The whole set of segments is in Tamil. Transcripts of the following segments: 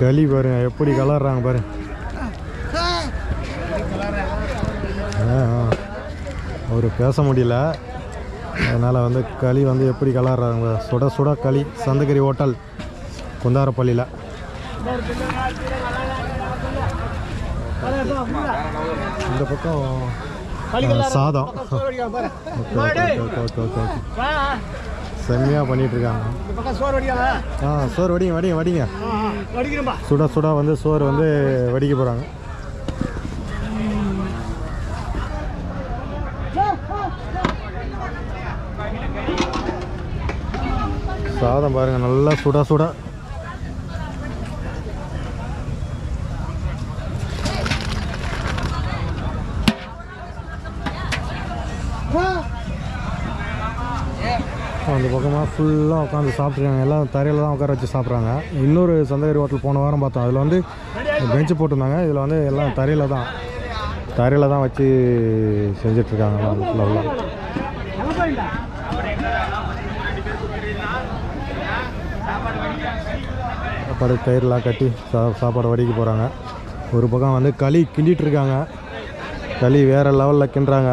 களி பாருங்க எப்படி கலர்றாங்க ஆ. அவரு பேச முடியல. அதனால் வந்து களி வந்து எப்படி கலர்றாங்க சுட சுட களி சந்தகிரி ஹோட்டல் குந்தாரப்பள்ளியில். இந்த பக்கம் சாதம். Okay okay okay okay okay. செம்மையாக பண்ணிட்டு இருக்காங்க ஆ சோறு வடிங்க வடிங்க வடிங்க. சுட சுட வந்து சோறு வந்து வடிக்க போகிறாங்க சாதம் பாருங்க நல்லா சுட சுட. அந்த பக்கமாக ஃபுல்லாக உட்காந்து சாப்பிட்ருக்காங்க எல்லாம் தரையில் தான் உட்கார வச்சு சாப்பிட்றாங்க. இன்னொரு சந்தகிரி ஹோட்டல் போன வாரம் பார்த்தோம். அதில் வந்து பெஞ்சு போட்டிருந்தாங்க. இதில் வந்து எல்லாம் தரையில் தான். தரையில் தான் வச்சு செஞ்சிட்ருக்காங்க. ஃபுல்லாக சாப்பாடு கயிறுலாம் கட்டி சா சாப்பாடு வடிக்க போகிறாங்க ஒரு பக்கம் வந்து களி கிண்டிகிட்ருக்காங்க களி வேறு லெவலில் கிண்டுறாங்க.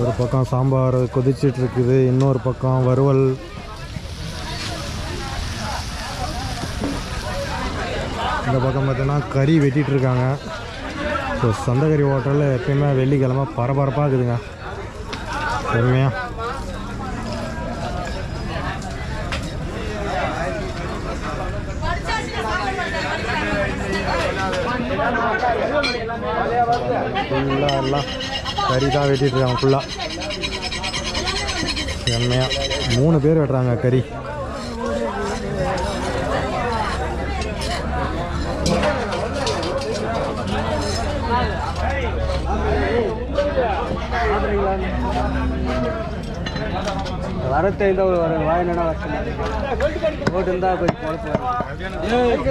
ஒரு பக்கம் சாம்பார் கொதிச்சிட்டு இருக்குது இன்னொரு பக்கம் வறுவல். இந்த பக்கம் பார்த்தீங்கன்னா கறி வெட்டிகிட்டு இருக்காங்க ஸோ சந்தகரி ஹோட்டலில் எப்பயுமே வெள்ளிக்கிழமை பரபரப்பாக இருக்குதுங்க செம்மையாக ஃபுல்லாக எல்லாம் கறி தான் வெட்டிட்டு இருக்காங்க ஃபுல்லாக செம்மையா. மூணு பேர் வெட்டுறாங்க கறி. வரத்தை இந்த ஒரு வாயினா ஓட்டு இருந்தா கொஞ்சம் குழப்பம்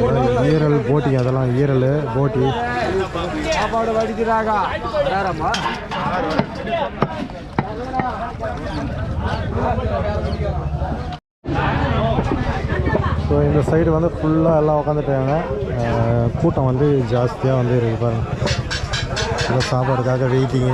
அதாவது ஈரல் போட்டி அதெல்லாம் ஈரல் போட்டி. சாப்பாடு வடிக்கிறாங்க வேறம்மா ஸோ இந்த சைடு வந்து ஃபுல்லாக எல்லாம் உட்காந்துட்டாங்க கூட்டம் வந்து ஜாஸ்தியாக வந்து இருக்கு பாருங்க. எல்லாம் சாப்பாடுக்காக வெயிட்டிங்கு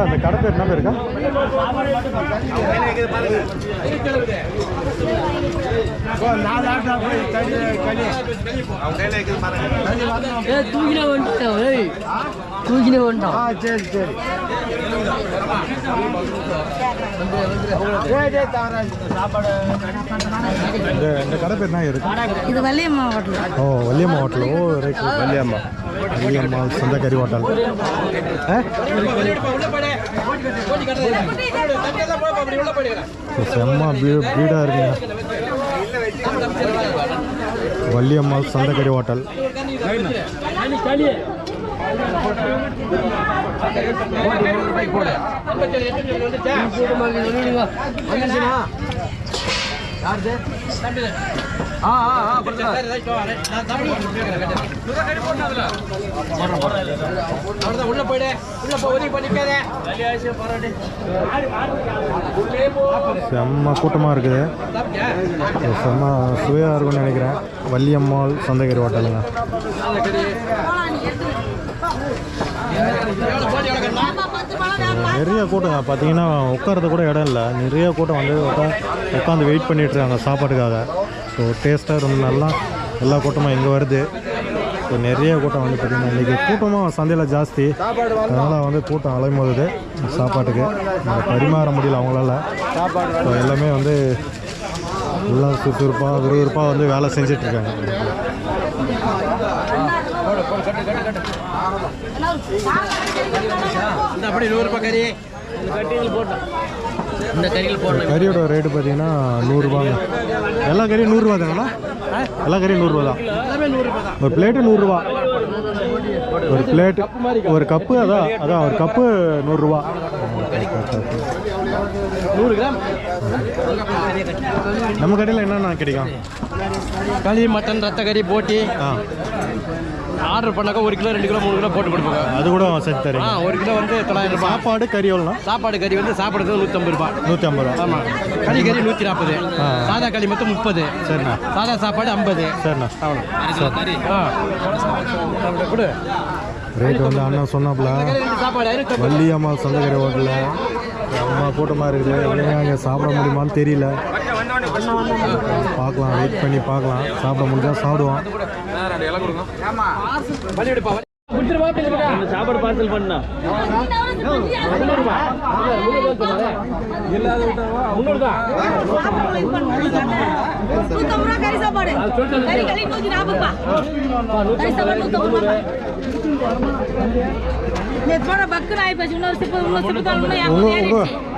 கடை பேர் என்ன இருக்கா? தூக்கின வந்துட்டோம் ஏய். தூக்கின வந்துட்டோம் சரி சரி. இந்த கடை பேர் என்ன இருக்கு? இது வள்ளியம்மா ஹோட்டல். ஓ வள்ளியம்மா ஹோட்டல்? ஓ ரைட் வள்ளியம்மா. வள்ளியம்மா சொந்தக்கறி ஹோட்டல். ஆ? செம்ம பீ- பீடா இருக்குங்க. வள்ளியம்மாள் சொந்தக்கறி ஹோட்டல். வந்துச்சுண்ணா யாருது ஆ ஆ ஆ உள்ள போயிடு. உள்ள போ உதவி பண்ணிக்காதே செம்ம கூட்டமாக இருக்குது. செம்ம சுவையாக இருக்கும்னு நினைக்கிறேன். வள்ளியம்மாள் சொந்தக்கறி ஹோட்டலுங்க. நிறைய கூட்டம் பார்த்தீங்கன்னா உட்கார்றது கூட இடம் இல்லை. நிறைய கூட்டம் வந்து உட்காந்து வெயிட் பண்ணிட்டு இருக்காங்க சாப்பாட்டுக்காக. ஸோ டேஸ்ட்டாக ரொம்ப நல்லா எல்லா கூட்டமும் இங்கே வருது. ஸோ நிறைய கூட்டம் வந்து பார்த்தீங்கன்னா இன்றைக்கி கூட்டமும் சந்தையில் ஜாஸ்தி. அதனால் வந்து கூட்டம் அலைமோதுது. சாப்பாட்டுக்கு. பரிமாற முடியல அவங்களால. ஸோ எல்லாமே வந்து எல்லாம் சுறுசுறுப்பாக விறுவிறுப்பாக வந்து வேலை செஞ்சிட்ருக்காங்க அப்படி கறி. இந்த போடணும். கறியோட ரேட்டு பார்த்தீங்கன்னா நூறுரூவாங்க எல்லா கறியும் நூறுரூவா தாங்களா எல்லா கறியும் நூறுரூவா தான். ஒரு பிளேட்டு நூறுரூவா ஒரு பிளேட் ஒரு கப்பு அதான் அதான் ஒரு கப்பு நூறுரூவா நூறு கிராம். நம்ம கடையில் என்னென்ன கிடைக்கும் களி மட்டன் ரத்த கறி போட்டி. ஆ. ஆர்டர் பண்ணாக்கா ஒரு கிலோ ரெண்டு கிலோ மூணு கிலோ போட்டு கொடுப்பாங்க. அது கூட செஞ்சு ஆ தரீங்க ஒரு கிலோ வந்து தொள்ளாயிரம் ரூபாய். சாப்பாடு கறி எவ்வளோண்ணா? சாப்பாடு கறி வந்து சாப்பிட்றது நூற்றம்பது ரூபாய். நூற்றி ஐம்பது ரூபா. ஆமாம் களி கறி நூற்றி நாற்பது ஆ. சாதா களி மொத்தம் முப்பது. சரிண்ணா. சாதா சாப்பாடு ஐம்பது. சரிண்ணா. ஆ. அப்படி கொடு. ரேட் வந்து அண்ணன் சொன்னாப்புல வள்ளியம்மா சொந்தக்கறி ஹோட்டலில். அம்மா கூட்டமாக இருக்குது எங்கே அங்கே சாப்பிட முடியுமான்னு தெரியல. பார்க்கலாம் வெயிட் பண்ணி பார்க்கலாம். சாப்பிட முடிஞ்சா சாப்பிடுவோம். சாப்பாடு பார்சல் பண்ணா. நூத்தம்பது ரூபா கறி சாப்பாடு ரூபா கறி சாப்பாடு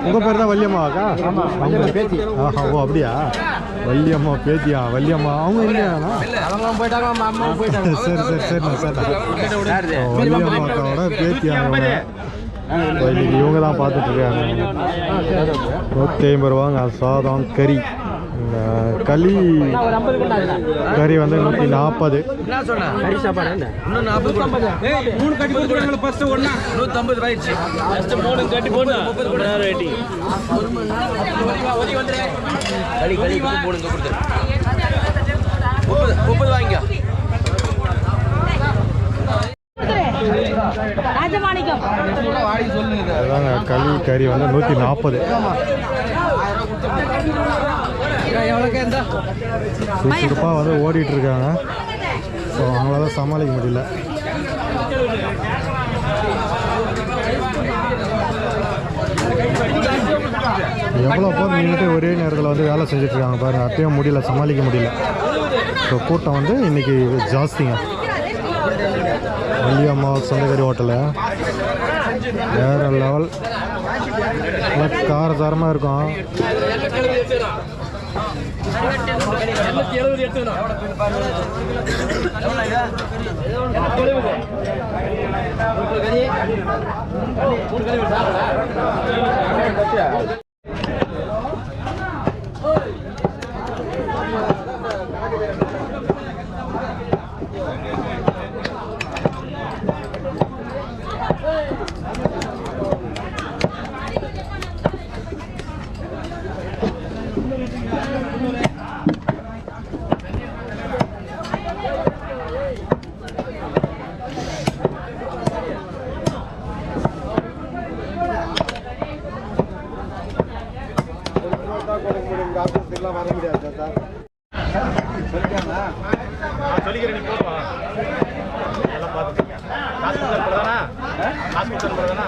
உங்கள் பேர் தான் வள்ளியம்மாவாக்கா அவங்க பேத்தி. ஆஹா ஓ அப்படியா? வள்ளியம்மா பேத்தியா? வள்ளியம்மா. அவங்க போயிட்டாங்க சரி சரி சரிண்ணா சரிண்ணா ஓ, வள்ளியம்மா அக்காவோட பேத்தியா இன்னைக்கு இவங்க தான் பார்த்துட்டு இருக்காங்க. நூற்றி ஐம்பது ரூபாங்க சாதம் கறி. இந்த களி கறி வந்து நூற்றி நாற்பது முப்பது வாங்கிக்கோ களி கறி வந்து நூற்றி நாற்பது சுறுசுறுப்பாக வந்து ஓடிட்டு இருக்காங்க ஸோ அவங்களால சமாளிக்க முடியல. எவ்வளோ பேர் நின்றுட்டு ஒரே நேரத்தில் வந்து வேலை செஞ்சுட்டு இருக்காங்க பாருங்க. அப்பயும் முடியல சமாளிக்க முடியல. ஸோ கூட்டம் வந்து இன்னைக்கு ஜாஸ்திங்க. வள்ளியம்மா சொந்தகரி ஹோட்டலு வேறு லெவல் நல்லா காரசாரமாக இருக்கும். எழுநூத்தி எழுபது எடுத்துக்கணும் மூணு கழிவு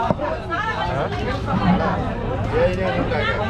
嗯好的好的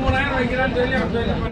மூணாயிரம் வைக்கிறான்னு சொல்லி